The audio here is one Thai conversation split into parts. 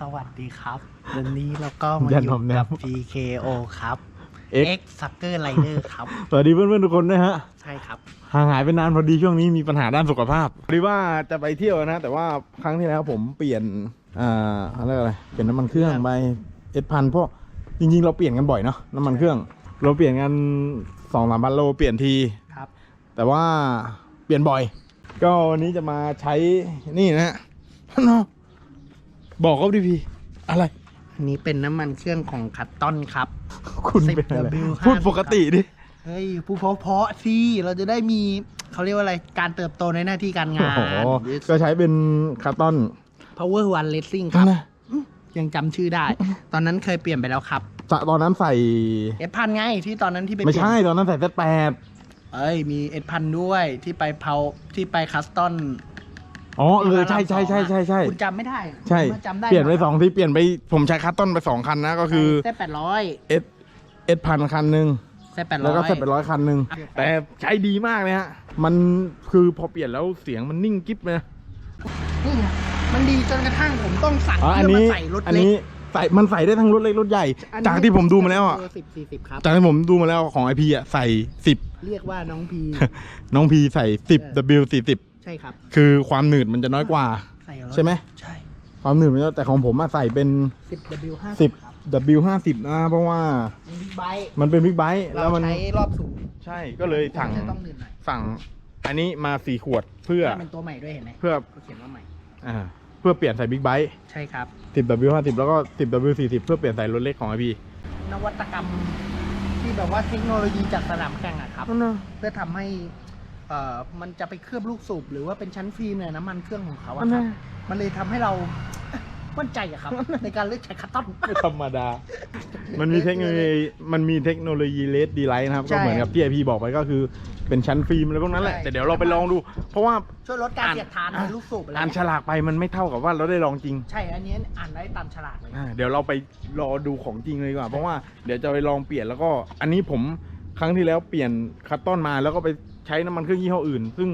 สวัสดีครับ วันนี้เราก็มายันอหอยู่มแนมกับ PKO ครับ X X Sucker Rider ครับ สวัสดีเพื่อนๆทุกคนด้วยฮะใช่ครับ ห่างหายไปนานพอดีช่วงนี้มีปัญหาด้านสุขภาพพอดีว่าจะไปเที่ยวนะ แต่ว่าครั้งที่แล้วผมเปลี่ยนอ่าอะไรอะไรเปลี่ยนน้ำมันเครื่องไปเอ็ดพันเพราะจริงๆ เราเปลี่ยนกันบ่อยเนาะน้ำมันเครื่อง เราเปลี่ยนกันสองสามพันโลเปลี่ยนที ครับ แต่ว่าเปลี่ยนบ่อย ก็วันนี้จะมาใช้นี่นะฮะท่านเนาะ บอกเขาดิพี่ อะไร อันนี้เป็นน้ำมันเครื่องของคัตตอนครับ คุณเป็นอะไร 10W พูดปกติดิ เฮ้ยผู้เพาะๆสิเราจะได้มีเขาเรียกว่าอะไรการเติบโตในหน้าที่การงาโอ้นโหก็ใช้เป็นคาร์ตอน Power One Racing ครับ นะยังจำชื่อได้ ตอนนั้นเคยเปลี่ยนไปแล้วครับจะตอนนั้นใส่ เอพันไงที่ตอนนั้นที่ไปไม่เปลี่ยน ใช่ตอนนั้นใส่เซตแปด เอ้ยมีเอพันด้วยที่ไปเผาที่ไปคัสตอน อ๋อเออใช่ใช่ใช่ใช่ใช่ คุณจำไม่ได้ใช่ผมจำได้เปลี่ยนไปสองที่เปลี่ยนไปผมใช้คัตตอนไปสองคันนะก็คือเซตแปดร้อยเอสเอสพันคันหนึ่งเซตแปดร้แล้อวยก็เสร็จไปร้อยคันหนึ่งแต่ใช้ดีมากเลยฮะมันคือพอเปลี่ยนแล้วเสียงมันนิ่งกิ๊บเลยนะนี่ไงมันดีจนกระทั่งผมต้องสั่งอ๋ออันเพื่อนี้มาใส่รถอันเล็นี้กใส่มันใส่ได้ทั้งรถเล็กรถใหญ่อันนี้จากที่ผมดูมาแล้วอะสิบสี่สิบครับจากที่ผมดูมาแล้วของไอพีอะใส่สิบเรียกว่าน้องพีน้องพีใส่สิบ W สี่สิบ ใช่ครับ คือความหนืดมันจะน้อยกว่า ใส่รถใช่ไหมใช่ ความหนืดมันจะแต่ของผมอะใส่เป็นสิบ W ห้าสิบครับ W ห้าสิบนะเพราะว่าเป็นบิ๊กไบค์มันเป็นบิ๊กไบค์แล้เราวมันใช้รอบสูงใช่ก็เลยสั่งจะต้องหนืดหน่อยสั่งอันนี้มาสี่ขวดเพื่อให้เป็นตัวใหม่ด้วยเห็นไหมเพื่อเขาเขียนว่าใหม่ อ่าเพื่อเปลี่ยนใส่บิ๊กไบค์ใช่ครับสิบ W ห้าสิบแล้วก็สิบ W สี่สิบเพื่อเปลี่ยนใส่รถเล็กของไอพีนวัตกรรมที่แบบว่าเทคโนโลยีจากสนามแข่งอะครับ เพื่อทำให้ เอ่อมันจะไปเคลือบลูกสูบหรือว่าเป็นชั้นฟิล์มเนี่ยน้ำมันเครื่องของเขาอะครับ มันเลยทำให้เรามั่นใจอะครับ ในการเลือกใช้คัตตอน ไม่ธรรมดา มันมีเทคโนโลยีมันมีเทคโนโลยีเลสดีไลท์นะครับ ใช่ก็เหมือนกับที่ไอพีบอกไปก็คือเป็นชั้นฟิล์มอะไรพวกนั้นแหละ ใช่ แต่เดี๋ยวเราไปลองดู เพราะว่า ช่วยลดการอ่าน เสียดทานในลูกสูบอะไรอ่านฉลากไปมันไม่เท่ากับว่าเราได้ลองจริงใช่อันนี้อ่านได้ตามฉลากเลย อ่าเดี๋ยวเราไปรอดูของจริงเลยดีกว่า เพราะว่าเดี๋ยวจะไปลองเปลี่ยนแล้วก็ อันนี้ผมครั้งที่แล้วเปลี่ยนคัตตอนมาแล้วก็ไป ใช้น้ำมันเครื่องยี่ห้ออื่น ซึ่ง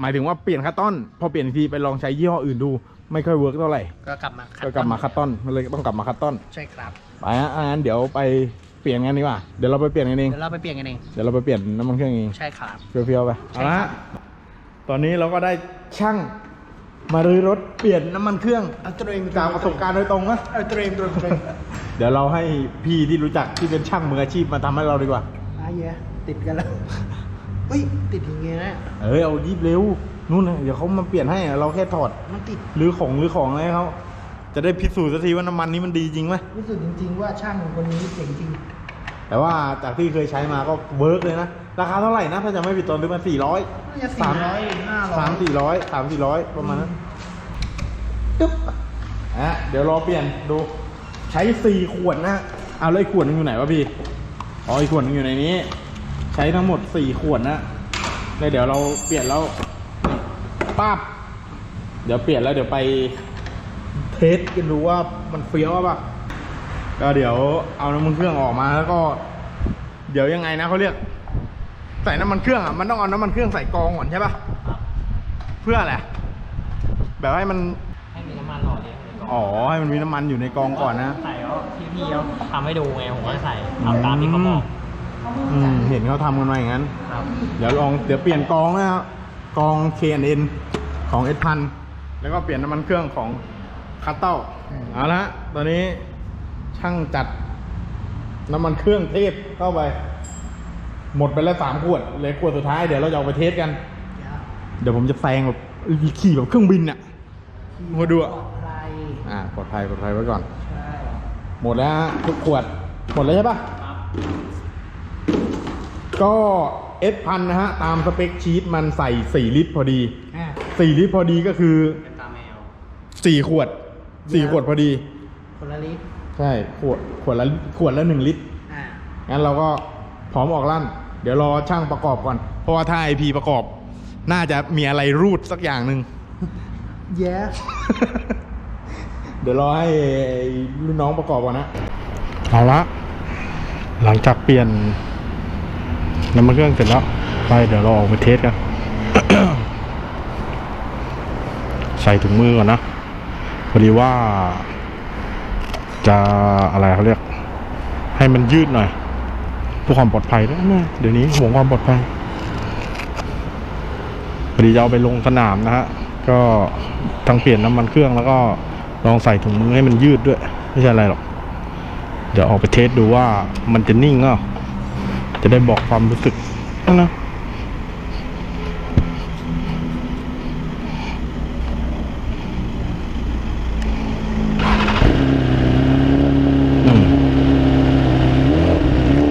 หมายถึงว่าเปลี่ยนคัตตอน พอเปลี่ยนอีกทีไปลองใช้ยี่ห้ออื่นดู ไม่ค่อยเวิร์กเท่าไหร่ก็กลับมาก็กลับมาคัตตอนมันเลยต้องกลับมาคัตตอนใช่ครับไปฮะอะงั้นเดี๋ยวไปเปลี่ยนกันดีกว่าเดี๋ยวเราไปเปลี่ยนกันเองเดี๋ยวเราไปเปลี่ยนกันเองเดี๋ยวเราไปเปลี่ยนน้ำมันเครื่องเองใช่ครับ เฟี้ยวๆไปใช่เอาละครัฮะบตอนนี้เราก็ได้ช่างมารื้อรถเปลี่ยนน้ำมันเครื่องเอาเตรียมจากประสบการณ์โดยตรงนะ เอาเตรียมเตรียมเตรียมเดี๋ยวเราให้พี่ที่รู้จักที่เป็นช่างมืออาชีพมาทำให้เราดีกว่า อะเหี้ยติดกันแล้ว เฮ้ยติดอย่างเงี้ยนะเอ้ยเอารีบเร็วนู่นนะเดี๋ยวเขามาเปลี่ยนให้เราแค่ถอดมันติดหรือของหรือของอะไรให้เขาจะได้พิสูจน์สักทีว่าน้ำมันนี้มันดีจริงไหมรู้สึกจริง ๆ ว่าช่างคนนี้เจ๋งจริง แต่ว่าจากที่เคยใช้มาก็เวิร์กเลยนะราคาเท่าไหร่นะถ้าจะไม่ผิดตอนซื้อมาสี่ร้อยน่าจะสี่ร้อยห้าร้อยสามสี่ร้อยสามสี่ร้อยประมาณนั้นตึ๊บอะเดี๋ยวรอเปลี่ยนดูใช้สี่ขวดนะเอาแล้วอีกขวดหนึงอยู่ไหนวะพี่อ๋ออีกขวดหนึงอยู่ในนี้ ใช้ทั้งหมดสี่ขวดนะแล้วเดี๋ยวเราเปลี่ยนแล้วป้าบเดี๋ยวเปลี่ยนแล้วเดี๋ยวไปเทสกันดูว่ามันเฟี้ยวป่ะก็เดี๋ยวเอาน้ำมันเครื่องออกมาแล้วก็ เดี๋ยวยังไงนะเขาเรียก ใส่น้ำมันเครื่องอะมันต้องเอาน้ำมันเครื่องใส่กองก่อนใช่ปะเพื่ออะไรแบบให้มันให้มีน้ำมันหล่อเลี้ยงในกล่องอ๋อให้มันมีน้ำมันอยู่ในกองก่อนนะใส่แล้วพี่พี่เขาทำให้ดูไงผมก็ใส่ทำตามที่เขาบอก อืมเห็นเขาทำกันมาอย่างนั้น ครับ เดี๋ยวลองเดี๋ยวเปลี่ยนกองนะครับกอง K&N ของ S พันแล้วก็เปลี่ยนน้ำมันเครื่องของคัตเต้าเอาละฮะตอนนี้ช่างจัดน้ำมันเครื่องเทพเข้าไป หมดไปแล้วสามขวดเหลยขวดสุดท้ายเดี๋ยวเราจะเอาไปเทสกัน เดี๋ยวผมจะแซงแบบขี่แบบเครื่องบินอะมาดูอะปลอดภัยอ่าปลอดภัยปลอดภัยไว้ก่อน ใช่ หมดแล้วฮะทุกขวดหมดแล้วใช่ปะ ก็เอสพันนะฮะ ตามสเปคชีตมันใส่ 4 ลิตรพอดี อะ4ลิตรพอดีก็คือเป็นตาแมว4 ขวด 4 ขวดพอดี คนละลิตรใช่ขวดขวดละขวดละ 1 ลิตร อ่างั้นเราก็พร้อมออกลั่น เดี๋ยวรอช่างประกอบก่อน เพราะว่าถ้าไอพีประกอบ น่าจะมีอะไรรูดสักอย่างหนึ่งแย่เดี๋ยวรอให้รุ่นน้องประกอบก่อนนะ เอาละ หลังจากเปลี่ยน น้ำมันเครื่องเสร็จแล้ว ไปเดี๋ยวเราออกไปเทสกันใส่ถุงมือก่อนนะพอดีว่า จะอะไรเขาเรียก ให้มันยืดหน่อยเพื่อความปลอดภัยด้วยนะเดี๋ยวนี้ห่วงความปลอดภัยพอดีจะเอาไปลงสนามนะฮะก็ทั้งเปลี่ยนน้ำมันเครื่องแล้วก็ลองใส่ถุงมือให้มันยืดด้วย ไม่ใช่อะไรหรอก เดี๋ยวออกไปเทสดูว่ามันจะนิ่งอะจะได้บอก ความรู้สึกนะนะอืม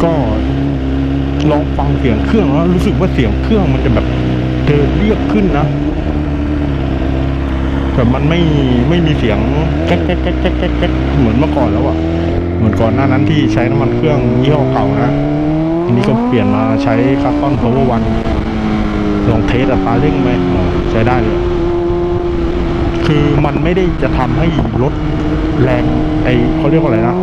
ก็ลองฟังเสียงเครื่องแล้วรู้สึกว่าเสียงเครื่องมันจะแบบเดินเรียบขึ้นนะแบบมันไม่ไม่มีเสียงแก๊กแก๊กแก๊กแก๊กเหมือนเมื่อก่อนแล้วอะ เหมือนก่อนหน้านั้นที่ใช้น้ำมันเครื่องยี่ห้อเก่านะ ทีนี้ก็เปลี่ยนมาใช้คาร์บอนพาวเวอร์วันลองเทสอัตราเร่งไหมใช้ได้เลยคือมันไม่ได้จะทำให้รถแรงไอเขาเรียกว่าอะไรนะ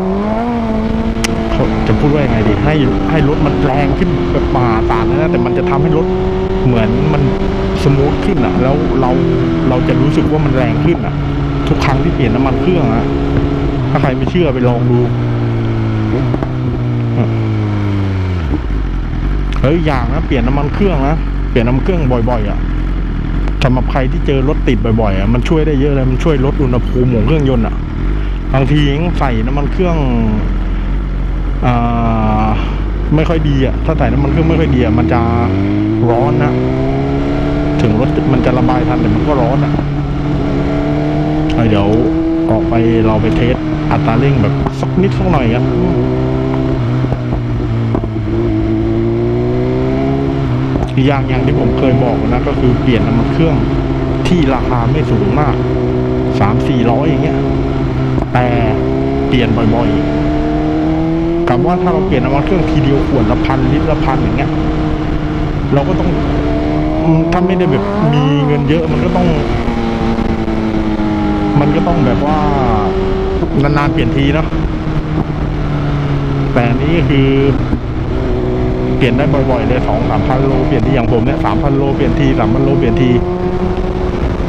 เขาจะพูดว่ายังไงดี ให้ให้รถมันแรงขึ้นแบบมหาศาลนะแต่มันจะทำให้รถเหมือนมันสมูทขึ้นอะ แล้วเราเราจะรู้สึกว่ามันแรงขึ้นอะ ทุกครั้งที่เปลี่ยนน้ำมันเครื่องอะถ้าใครไม่เชื่อไปลองดู เฮ้ยอย่างนะเปลี่ยนน้ำมันเครื่องนะเปลี่ยนน้ำมันเครื่องบ่อยๆอะสำหรับใครที่เจอรถติดบ่อยๆอะมันช่วยได้เยอะเลยมันช่วยลดอุณหภูมิของเครื่องยนต์อะบางทีใส่น้ำมันเครื่องอ่าไม่ค่อยดีอะถ้าใส่น้ำมันเครื่องไม่ค่อยดีอะมันจะร้อนนะถึงรถมันจะระบายทันแต่มันก็ร้อนอะเอาเดี๋ยวออกไปเราไปเทสอัตราเร่งแบบสักนิดสักหน่อยครับ อย่างอย่างที่ผมเคยบอกนะก็คือเปลี่ยนน้ำมันเครื่องที่ราคาไม่สูงมากสามสี่ร้อยอย่างเงี้ย แต่เปลี่ยนบ่อยๆกับว่าถ้าเราเปลี่ยนน้ำมันเครื่องทีเดียวขวดละพันลิตรละพันอย่างเงี้ย เราก็ต้องถ้าไม่ได้แบบมีเงินเยอะมันก็ต้อง มันก็ต้องแบบว่านานๆเปลี่ยนทีเนาะแต่นนี้คือ เปลี่ยนได้บ่อยๆเลยสองสามพันโลเปลี่ยนทีอย่างผมเนี่ยสามพันโลเปลี่ยนทีสามพันโลเปลี่ยนที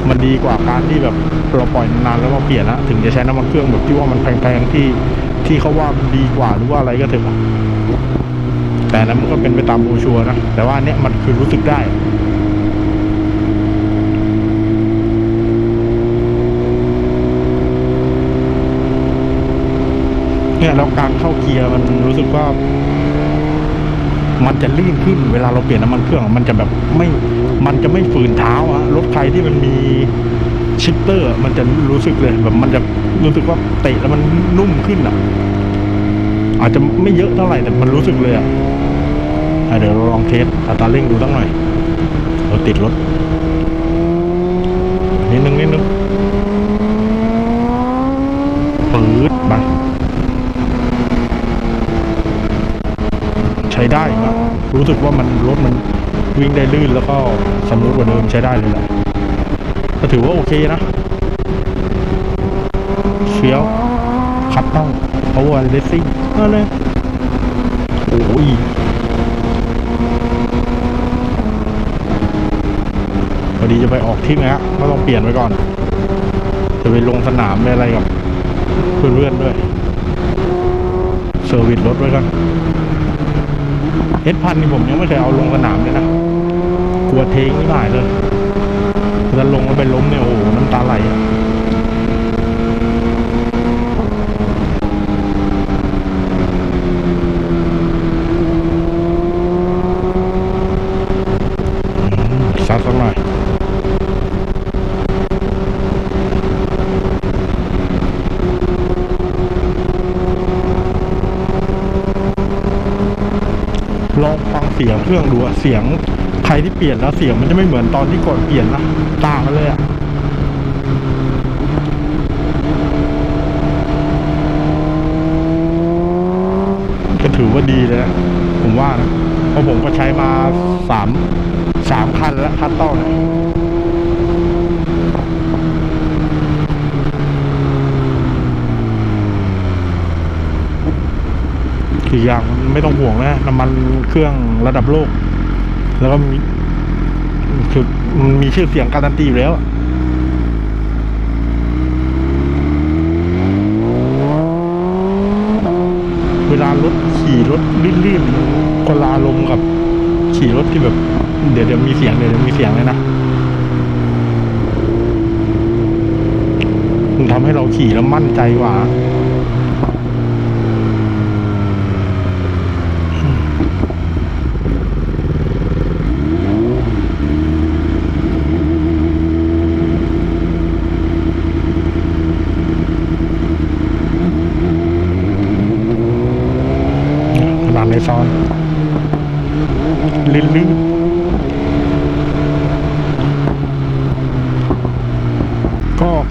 มันดีกว่าการที่แบบเราปล่อยนานแล้วมาเปลี่ยนนะถึงจะใช้น้ำมันเครื่องแบบที่ว่ามันแพงๆที่ที่เขาว่ามันดีกว่าหรือว่าอะไรก็เถอะแต่นั้นมันก็เป็นไปตามโบชัวนะแต่ว่านเนี้ยมันคือรู้สึกได้เนี่ยแล้วการเข้าเกียร์มันรู้สึกว่า มันจะลื่นขึ้นเวลาเราเปลี่ยนน้ำมันเครื่องมันจะแบบไม่มันจะไม่ฝืนเท้าอะรถใครที่มันมีชิปเตอร์ มันจะรู้สึกเลยแบบมันจะรู้สึกว่าเตะแล้วมันนุ่มขึ้นอะอาจจะไม่เยอะเท่าไหร่แต่มันรู้สึกเลยอะอะเดี๋ยวเราลองเทสอัตราเร่งดูตั้งหน่อยเราติดรถนิดนึงนิดนึงปืดไป ใช้ได้นะรู้สึกว่ามันรถมันวิ่งได้ลื่นแล้วก็สมูทกว่าเดิมใช้ได้เลยแหละก็ถือว่าโอเคนะเฟี้ยวขับต้อง power racing นั่นเลยโอ้ยพอดีจะไปออกทริปนะฮะก็ต้องเปลี่ยนไว้ก่อน จะไปลงสนามไปอะไรกับเพื่อนๆด้วยเซอร์วิสรถไว้ก่อน เอสพันนี่ผมยังไม่เคยเอาลงสนามเลยนะ กลัวเทงไม่ได้เลยถ้าลงแล้วไปล้มเนี่ยโอ้โหน้ำตาไหลอะอืมซัดสักหน่อย ลองฟังเสียงเครื่องดูอะเสียงใครที่เปลี่ยนแล้วเสียงมันจะไม่เหมือนตอนที่ก่อนเปลี่ยนนะต่างกันเลยอะก็ถือว่าดีเลยนะผมว่านะเพราะผมก็ใช้มาสามสามคันแล้วคัตต้อเนี่ย อีกอย่างไม่ต้องห่วงนะน้ำมันเครื่องระดับโลก แล้วก็มีคือมีชื่อเสียงการันตีอยู่แล้วเวลารถขี่รถลื่นๆก็ลาลงกับ ขี่รถที่แบบ เดี๋ยวเดี๋ยวมีเสียงเดี๋ยวมีเสียงเลยนะมันทำให้เราขี่แล้วมั่นใจกว่า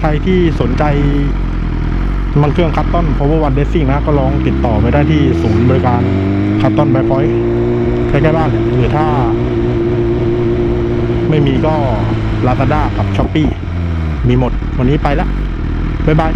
ใครที่สนใจน้ำมันเครื่องคัตตอน power one racing นะก็ลองติดต่อไปได้ที่ศูนย์บริการคัตตอนไบพอยต์ใกล้ๆบ้านหรือถ้า ไม่มีก็ลาซาด้ากับช้อปปี้มีหมด วันนี้ไปละบ๊ายบาย